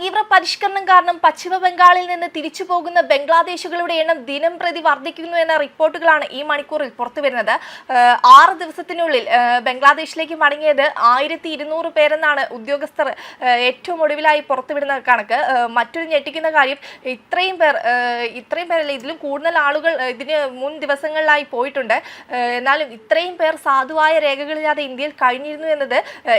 തീവ്ര പരിഷ്കരണം കാരണം പശ്ചിമ ബംഗാളിൽ നിന്ന് തിരിച്ചു പോകുന്ന ബംഗ്ലാദേശികളുടെ എണ്ണം ദിനം പ്രതി വർദ്ധിക്കുന്നു എന്ന റിപ്പോർട്ടുകളാണ് ഈ മണിക്കൂറിൽ പുറത്തുവരുന്നത്. ആറ് ദിവസത്തിനുള്ളിൽ ബംഗ്ലാദേശിലേക്ക് മടങ്ങിയത് ആയിരത്തി ഇരുന്നൂറ് പേരെന്നാണ് ഉദ്യോഗസ്ഥർ ഏറ്റവും ഒടുവിലായി പുറത്തുവിടുന്ന കണക്ക്. മറ്റൊരു ഞെട്ടിക്കുന്ന കാര്യം ഇത്രയും പേർ ഇത്രയും പേരല്ല ഇതിലും കൂടുതൽ ആളുകൾ ഇതിന് മുൻ ദിവസങ്ങളിലായി പോയിട്ടുണ്ട്. എന്നാലും ഇത്രയും പേർ സാധുവായ രേഖകളില്ലാതെ ഇന്ത്യയിൽ കഴിഞ്ഞിരുന്നു എന്നത്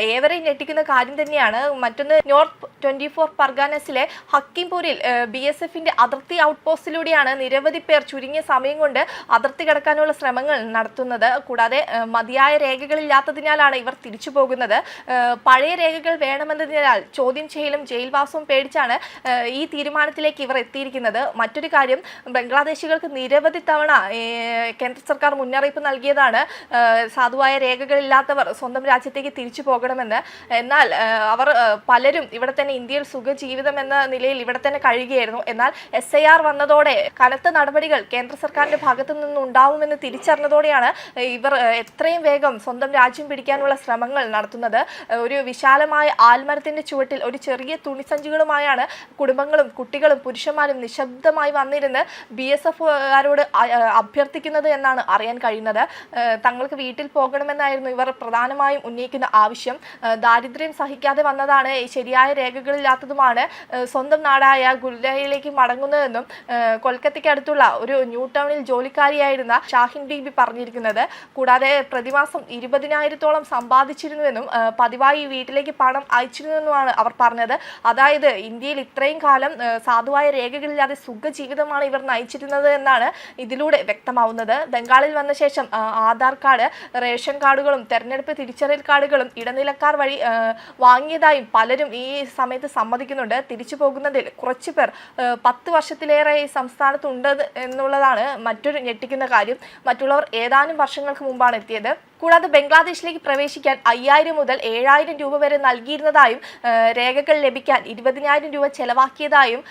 ഏവരെയും ഞെട്ടിക്കുന്ന കാര്യം തന്നെയാണ്. മറ്റൊന്ന് നോർത്ത് ട്വന്റി ഫോർ പർഗാനസിലെ ഹക്കിംപൂരിൽ ബി എസ് എഫിന്റെ അതിർത്തി ഔട്ട് പോസ്റ്റിലൂടെയാണ് നിരവധി പേർ ചുരുങ്ങിയ സമയം കൊണ്ട് അതിർത്തി കടക്കാനുള്ള ശ്രമങ്ങൾ നടത്തുന്നത്. കൂടാതെ മതിയായ രേഖകളില്ലാത്തതിനാലാണ് ഇവർ തിരിച്ചു പോകുന്നത്. പഴയ രേഖകൾ വേണമെന്നതിനാൽ ചോദ്യം ചെയ്യലും ജയിൽവാസവും പേടിച്ചാണ് ഈ തീരുമാനത്തിലേക്ക് ഇവർ എത്തിയിരിക്കുന്നത്. മറ്റൊരു കാര്യം ബംഗ്ലാദേശികൾക്ക് നിരവധി തവണ കേന്ദ്ര സർക്കാർ മുന്നറിയിപ്പ് നൽകിയതാണ്. സാധുവായ രേഖകളില്ലാത്തവർ സ്വന്തം രാജ്യത്തേക്ക് തിരിച്ചു പോകണമെന്ന്. എന്നാൽ അവർ പലരും ഇവിടെ തന്നെ ഇന്ത്യയിൽ സുഖജീവിതം എന്ന നിലയിൽ ഇവിടെ തന്നെ കഴിയുകയായിരുന്നു. എന്നാൽ എസ് ഐ ആർ വന്നതോടെ കനത്ത നടപടികൾ കേന്ദ്ര സർക്കാരിന്റെ ഭാഗത്തു നിന്നുണ്ടാവുമെന്ന് തിരിച്ചറിഞ്ഞതോടെയാണ് ഇവർ എത്രയും വേഗം സ്വന്തം രാജ്യം പിടിക്കാനുള്ള ശ്രമങ്ങൾ നടത്തുന്നത്. ഒരു വിശാലമായ ആൽമരത്തിന്റെ ചുവട്ടിൽ ഒരു ചെറിയ തുണിസഞ്ചികളുമായാണ് കുടുംബങ്ങളും കുട്ടികളും പുരുഷന്മാരും നിശബ്ദമായി വന്നിരുന്ന് ബി എസ് എഫുകാരോട് അഭ്യർത്ഥിക്കുന്നത് എന്നാണ് അറിയാൻ കഴിയുന്നത്. തങ്ങൾക്ക് വീട്ടിൽ പോകണമെന്നായിരുന്നു ഇവർ പ്രധാനമായും ഉന്നയിക്കുന്ന ആവശ്യം. ദാരിദ്ര്യം സഹിക്കാതെ വന്നതാണ്. ശരിയായ രേഖകളില്ലാത്തതുമാണ് ഏഹ് സ്വന്തം നാടായ ഗുൽഡയിലേക്ക് മടങ്ങുന്നതെന്നും കൊൽക്കത്തയ്ക്ക് അടുത്തുള്ള ഒരു ന്യൂ ടൗണിൽ ജോലിക്കാരിയായിരുന്ന ഷാഹിൻ ബീബി പറഞ്ഞിരിക്കുന്നത്. കൂടാതെ പ്രതിമാസം ഇരുപതിനായിരത്തോളം സമ്പാദിച്ചിരുന്നുവെന്നും പതിവായി വീട്ടിലേക്ക് പണം അയച്ചിരുന്നുവെന്നുമാണ് അവർ പറഞ്ഞത്. അതായത് ഇന്ത്യയിൽ ഇത്രയും കാലം സാധുവായ രേഖകളില്ലാതെ സുഖജീവിതമാണ് ഇവർ നയിച്ചിരുന്നത് എന്നാണ് ഇതിലൂടെ വ്യക്തമാവുന്നത്. ബംഗാളിൽ വന്ന ശേഷം ആധാർ കാർഡ് റേഷൻ കാർഡുകളും തെരഞ്ഞെടുപ്പ് തിരിച്ചറിയൽ കാർഡുകളും ഇടനിലക്കാർ വഴി വാങ്ങിയതായും പലരും ഈ സമയത്ത് സമ്മതിക്കുന്നുണ്ട് തിരിച്ചു പോകുന്നതിൽ കുറച്ച് പേർ പത്ത് വർഷത്തിലേറെ ഈ സംസ്ഥാനത്തുണ്ട് എന്നുള്ളതാണ് മറ്റൊരു ഞെട്ടിക്കുന്ന കാര്യം. മറ്റുള്ളവർ ഏതാനും വർഷങ്ങൾക്ക് മുമ്പാണ് എത്തിയത്. കൂടാതെ ബംഗ്ലാദേശിലേക്ക് പ്രവേശിക്കാൻ അയ്യായിരം മുതൽ ഏഴായിരം രൂപ വരെ നൽകിയിരുന്നതായും രേഖകൾ ലഭിക്കാൻ ഇരുപതിനായിരം രൂപ ചെലവാക്കിയതായും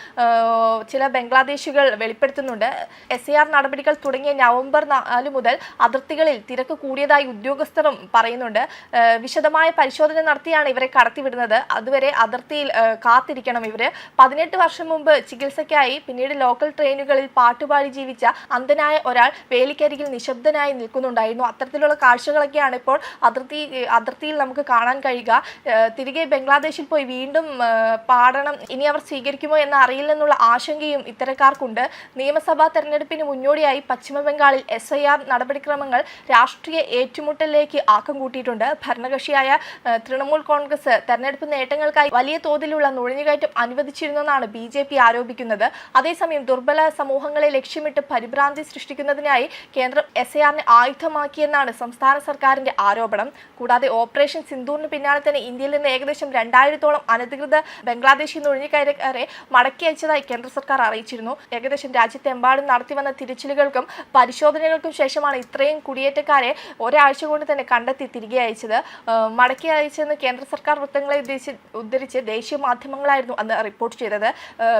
ചില ബംഗ്ലാദേശികൾ വെളിപ്പെടുത്തുന്നുണ്ട്. എസ് എ ആർ നടപടികൾ തുടങ്ങിയ നവംബർ നാല് മുതൽ അതിർത്തികളിൽ തിരക്ക് കൂടിയതായി ഉദ്യോഗസ്ഥരും പറയുന്നുണ്ട്. വിശദമായ പരിശോധന നടത്തിയാണ് ഇവരെ കടത്തിവിടുന്നത്. അതുവരെ അതിർത്തിയിൽ ആ, കാത്തിരിക്കണം ഇവർ. പതിനെട്ട് വർഷം മുമ്പ് ചികിത്സയ്ക്കായി പിന്നീട് ലോക്കൽ ട്രെയിനുകളിൽ പാട്ടുപാടി ജീവിച്ച അന്ധനായ ഒരാൾ വേലിക്കരികിൽ നിശബ്ദനായി നിൽക്കുന്നുണ്ടായിരുന്നു. അത്തരത്തിലുള്ള കാഴ്ചകളൊക്കെയാണ് ഇപ്പോൾ അതിർത്തി അതിർത്തിയിൽ നമുക്ക് കാണാൻ കഴിയുക. തിരികെ ബംഗ്ലാദേശിൽ പോയി വീണ്ടും പാടണം ഇനി അവർ സ്വീകരിക്കുമോ എന്ന് അറിയില്ലെന്നുള്ള ആശങ്കയും ഇത്തരക്കാർക്കുണ്ട്. നിയമസഭാ തെരഞ്ഞെടുപ്പിന് മുന്നോടിയായി പശ്ചിമബംഗാളിൽ എസ് ഐ ആർ നടപടിക്രമങ്ങൾ രാഷ്ട്രീയ ഏറ്റുമുട്ടലിലേക്ക് ആക്കം കൂട്ടിയിട്ടുണ്ട്. ഭരണകക്ഷിയായ തൃണമൂൽ കോൺഗ്രസ് തെരഞ്ഞെടുപ്പ് നേട്ടങ്ങൾക്കായി വലിയ തോതിലുള്ള നുഴഞ്ഞുകയറ്റം അനുവദിച്ചിരുന്നെന്നാണ് ബി ജെ പി ആരോപിക്കുന്നത്. അതേസമയം ദുർബല സമൂഹങ്ങളെ ലക്ഷ്യമിട്ട് പരിഭ്രാന്തി സൃഷ്ടിക്കുന്നതിനായി കേന്ദ്രം എസ് എ ആയുധമാക്കിയെന്നാണ് സംസ്ഥാന സർക്കാരിന്റെ ആരോപണം. കൂടാതെ ഓപ്പറേഷൻ സിന്ധൂറിന് പിന്നാലെ തന്നെ ഇന്ത്യയിൽ നിന്ന് ഏകദേശം രണ്ടായിരത്തോളം അനധികൃത ബംഗ്ലാദേശി നുഴഞ്ഞുകയറ്റക്കാരെ മടക്കി അയച്ചതായി കേന്ദ്ര സർക്കാർ അറിയിച്ചിരുന്നു. ഏകദേശം രാജ്യത്തെമ്പാടും നടത്തി വന്ന തിരച്ചിലുകൾക്കും പരിശോധനകൾക്കും ശേഷമാണ് ഇത്രയും കുടിയേറ്റക്കാരെ ഒരാഴ്ച കൊണ്ട് തന്നെ കണ്ടെത്തി തിരികെ അയച്ചത്. മടക്കി അയച്ചെന്ന് കേന്ദ്ര സർക്കാർ വൃത്തങ്ങളെ ഉദ്ധരിച്ച് ദേശീയ മാധ്യമങ്ങളായിരുന്നു അന്ന് റിപ്പോർട്ട് ചെയ്തത്.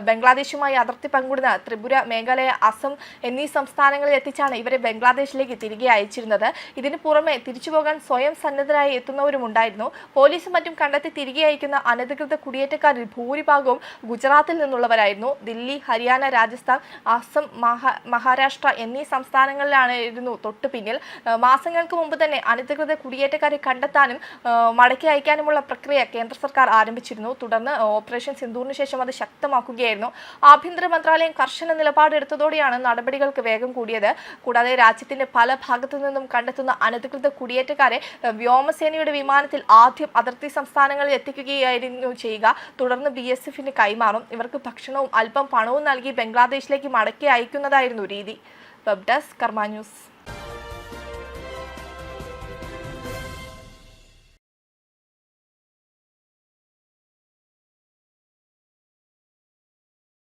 ബംഗ്ലാദേശുമായി അതിർത്തി പങ്കിടുന്ന ത്രിപുര മേഘാലയ അസം എന്നീ സംസ്ഥാനങ്ങളിൽ എത്തിച്ചാണ് ഇവരെ ബംഗ്ലാദേശിലേക്ക് തിരികെ അയച്ചിരുന്നത്. ഇതിനു പുറമെ തിരിച്ചുപോകാൻ സ്വയം സന്നദ്ധരായി എത്തുന്നവരും ഉണ്ടായിരുന്നു. പോലീസും മറ്റും കണ്ടെത്തി തിരികെ അയക്കുന്ന അനധികൃത കുടിയേറ്റക്കാരിൽ ഭൂരിഭാഗവും ഗുജറാത്തിൽ നിന്നുള്ളവരായിരുന്നു. ദില്ലി ഹരിയാന രാജസ്ഥാൻ അസം മഹാരാഷ്ട്ര എന്നീ സംസ്ഥാനങ്ങളിലായിരുന്നു തൊട്ടു പിന്നിൽ. മാസങ്ങൾക്ക് മുമ്പ് തന്നെ അനധികൃത കുടിയേറ്റക്കാരെ കണ്ടെത്താനും മടക്കി അയക്കാനുമുള്ള പ്രക്രിയ കേന്ദ്ര സർക്കാർ ആരംഭിച്ചിരുന്നു. തുടർന്ന് ഓപ്പറേഷൻ സിന്ദൂറിന് ശേഷം അത് ശക്തമാക്കുകയായിരുന്നു. ആഭ്യന്തര മന്ത്രാലയം കർശന നിലപാടെടുത്തതോടെയാണ് നടപടികൾക്ക് വേഗം കൂടിയത്. കൂടാതെ രാജ്യത്തിന്റെ പല ഭാഗത്തു നിന്നും കണ്ടെത്തുന്ന അനധികൃത കുടിയേറ്റക്കാരെ വ്യോമസേനയുടെ വിമാനത്തിൽ ആദ്യം അതിർത്തി സംസ്ഥാനങ്ങളിൽ എത്തിക്കുകയായിരുന്നു ചെയ്യുക. തുടർന്ന് ബി എസ് എഫിന് കൈമാറും. ഇവർക്ക് ഭക്ഷണവും അല്പം പണവും നൽകി ബംഗ്ലാദേശിലേക്ക് മടക്കി അയക്കുന്നതായിരുന്നു രീതി. Web desk Karma news.